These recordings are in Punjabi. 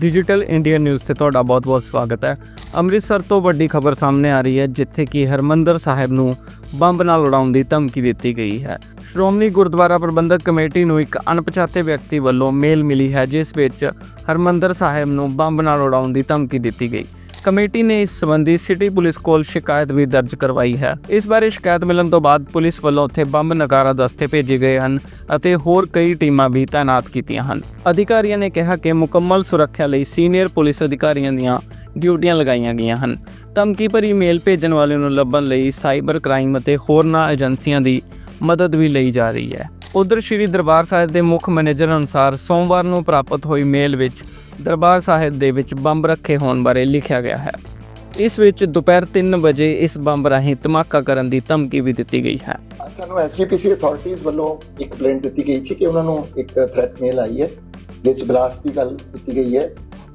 ਡਿਜੀਟਲ ਇੰਡੀਆ ਨਿਊਜ਼ ਤੇ ਤੁਹਾਡਾ ਬਹੁਤ-ਬਹੁਤ ਸਵਾਗਤ ਹੈ। ਅੰਮ੍ਰਿਤਸਰ ਤੋਂ ਵੱਡੀ ਖਬਰ ਸਾਹਮਣੇ ਆ ਰਹੀ ਹੈ, ਜਿੱਥੇ ਕਿ ਹਰਮੰਦਰ ਸਾਹਿਬ ਨੂੰ ਬੰਬ ਨਾਲ ਉਡਾਉਣ ਦੀ ਧਮਕੀ ਦਿੱਤੀ ਗਈ ਹੈ। ਸ਼੍ਰੋਮਣੀ ਗੁਰਦੁਆਰਾ ਪ੍ਰਬੰਧਕ ਕਮੇਟੀ ਨੂੰ ਇੱਕ ਅਣਪਛਾਤੇ ਵਿਅਕਤੀ ਵੱਲੋਂ ਮੇਲ ਮਿਲੀ ਹੈ, ਜਿਸ ਵਿੱਚ ਹਰਮੰਦਰ ਸਾਹਿਬ ਨੂੰ ਬੰਬ ਨਾਲ ਉਡਾਉਣ ਦੀ ਧਮਕੀ ਦਿੱਤੀ ਗਈ। ਕਮੇਟੀ ਨੇ ਇਸ ਸੰਬੰਧੀ ਸਿਟੀ ਪੁਲਿਸ ਕੋਲ ਸ਼ਿਕਾਇਤ ਵੀ ਦਰਜ ਕਰਵਾਈ ਹੈ। ਇਸ ਬਾਰੇ ਸ਼ਿਕਾਇਤ ਮਿਲਣ ਤੋਂ ਬਾਅਦ ਪੁਲਿਸ ਵੱਲੋਂ ਉੱਥੇ ਬੰਬ ਨਗਾਰਾ ਦਸਤੇ ਭੇਜੇ ਗਏ ਹਨ ਅਤੇ ਹੋਰ ਕਈ ਟੀਮਾਂ ਵੀ ਤਾਇਨਾਤ ਕੀਤੀਆਂ ਹਨ। ਅਧਿਕਾਰੀਆਂ ਨੇ ਕਿਹਾ ਕਿ ਮੁਕੰਮਲ ਸੁਰੱਖਿਆ ਲਈ ਸੀਨੀਅਰ ਪੁਲਿਸ ਅਧਿਕਾਰੀਆਂ ਦੀਆਂ ਡਿਊਟੀਆਂ ਲਗਾਈਆਂ ਗਈਆਂ ਹਨ। ਧਮਕੀ ਭਰੀ ਮੇਲ ਭੇਜਣ ਵਾਲੇ ਨੂੰ ਲੱਭਣ ਲਈ ਸਾਈਬਰ ਕ੍ਰਾਈਮ ਅਤੇ ਹੋਰਨਾਂ ਏਜੰਸੀਆਂ ਦੀ ਮਦਦ ਵੀ ਲਈ ਜਾ ਰਹੀ ਹੈ। ਉਧਰ ਸ਼੍ਰੀ ਦਰਬਾਰ ਸਾਹਿਬ ਦੇ ਮੁੱਖ ਮੈਨੇਜਰ ਅਨੁਸਾਰ ਸੋਮਵਾਰ ਨੂੰ ਪ੍ਰਾਪਤ ਹੋਈ ਮੇਲ ਵਿੱਚ ਦਰਬਾਰ ਸਾਹਿਬ ਦੇ ਵਿੱਚ ਬੰਬ ਰੱਖੇ ਹੋਣ ਬਾਰੇ ਲਿਖਿਆ ਗਿਆ ਹੈ। ਇਸ ਵਿੱਚ ਦੁਪਹਿਰ 3 ਵਜੇ ਇਸ ਬੰਬ ਰਾਹੀਂ ਧਮਾਕਾ ਕਰਨ ਦੀ ਧਮਕੀ ਵੀ ਦਿੱਤੀ ਗਈ ਹੈ। ਸਾਨੂੰ ਐਸਜੀਪੀਸੀ ਅਥਾਰਟੀਜ਼ ਵੱਲੋਂ ਇੱਕ ਕੰਪਲੇਂਟ ਦਿੱਤੀ ਗਈ ਸੀ ਕਿ ਉਹਨਾਂ ਨੂੰ ਇੱਕ ਥ੍ਰੈਟ ਮੇਲ ਆਈ ਹੈ, ਜਿਸ ਬਲਾਸਟ ਦੀ ਗੱਲ ਕੀਤੀ ਗਈ ਹੈ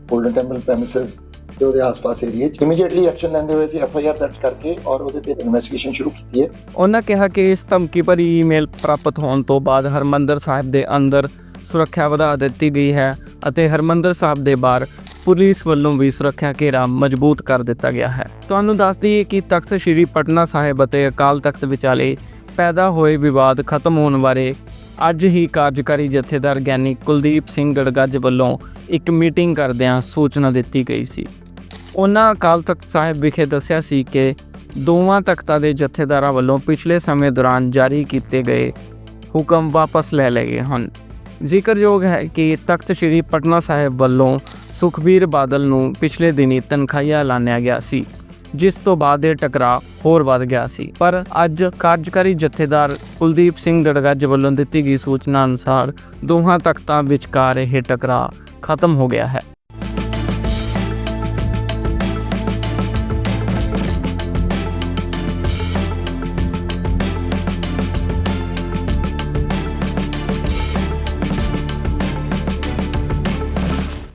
ਗੋਲਡਨ ਟੈਂਪਲ ਪ੍ਰੈਮਿਸਸ ਤੇ ਉਹਦੇ ਆਸ-ਪਾਸ ਏਰੀਏ 'ਚ। ਇਮੀਡੀਏਟਲੀ ਐਕਸ਼ਨ ਲੈਂਦੇ ਹੋਏ ਅਸੀਂ ਐਫਆਈਆਰ ਦਰਜ ਕਰਕੇ ਔਰ ਉਹਦੇ ਤੇ ਇਨਵੈਸਟੀਗੇਸ਼ਨ ਸ਼ੁਰੂ ਕੀਤੀ ਹੈ। ਉਹਨਾਂ ਕਿਹਾ ਕਿ ਇਸ ਧਮਕੀ ਭਰੀ ਈਮੇਲ ਪ੍ਰਾਪਤ ਹੋਣ ਤੋਂ ਬਾਅਦ ਹਰਮੰਦਰ ਸਾਹਿਬ ਦੇ ਅੰਦਰ ਸੁਰੱਖਿਆ ਵਧਾ ਦਿੱਤੀ ਗਈ ਹੈ ਅਤੇ ਹਰਮੰਦਰ ਸਾਹਿਬ ਦੇ ਬਾਹਰ ਪੁਲਿਸ ਵੱਲੋਂ ਵੀ ਸੁਰੱਖਿਆ ਘੇਰਾ ਮਜ਼ਬੂਤ ਕਰ ਦਿੱਤਾ ਗਿਆ ਹੈ। ਤੁਹਾਨੂੰ ਦੱਸ ਦਈਏ ਕਿ ਤਖਤ ਸ੍ਰੀ ਪਟਨਾ ਸਾਹਿਬ ਅਤੇ ਅਕਾਲ ਤਖਤ ਵਿਚਾਲੇ ਪੈਦਾ ਹੋਏ ਵਿਵਾਦ ਖਤਮ ਹੋਣ ਬਾਰੇ ਅੱਜ ਹੀ ਕਾਰਜਕਾਰੀ ਜਥੇਦਾਰ ਗਿਆਨੀ ਕੁਲਦੀਪ ਸਿੰਘ ਗੜਗੱਜ ਵੱਲੋਂ ਇੱਕ ਮੀਟਿੰਗ ਕਰਦਿਆਂ ਸੂਚਨਾ ਦਿੱਤੀ ਗਈ ਸੀ। ਉਹਨਾਂ ਅਕਾਲ ਤਖਤ ਸਾਹਿਬ ਵਿਖੇ ਦੱਸਿਆ ਸੀ ਕਿ ਦੋਵਾਂ ਤਖਤਾਂ ਦੇ ਜਥੇਦਾਰਾਂ ਵੱਲੋਂ ਪਿਛਲੇ ਸਮੇਂ ਦੌਰਾਨ ਜਾਰੀ ਕੀਤੇ ਗਏ ਹੁਕਮ ਵਾਪਸ ਲੈ ਲਏ ਗਏ ਹਨ। ਜ਼ਿਕਰਯੋਗ ਹੈ ਕਿ ਤਖਤ ਸ੍ਰੀ ਪਟਨਾ ਸਾਹਿਬ ਵੱਲੋਂ ਸੁਖਬੀਰ ਬਾਦਲ ਨੂੰ ਪਿਛਲੇ ਦਿਨੀ ਤਨਖਾਹੀਆ ਐਲਾਨਿਆ ਗਿਆ ਸੀ, ਜਿਸ ਤੋਂ ਬਾਅਦ ਇਹ ਟਕਰਾਅ ਹੋਰ ਵੱਧ ਗਿਆ ਸੀ। ਪਰ ਅੱਜ ਕਾਰਜਕਾਰੀ ਜਥੇਦਾਰ ਕੁਲਦੀਪ ਸਿੰਘ ਡੜਗੱਜ ਵੱਲੋਂ ਦਿੱਤੀ ਗਈ ਸੂਚਨਾ ਅਨੁਸਾਰ ਦੋਹਾਂ ਤਖਤਾਂ ਵਿਚਕਾਰ ਇਹ ਟਕਰਾਅ ਖਤਮ ਹੋ ਗਿਆ ਹੈ।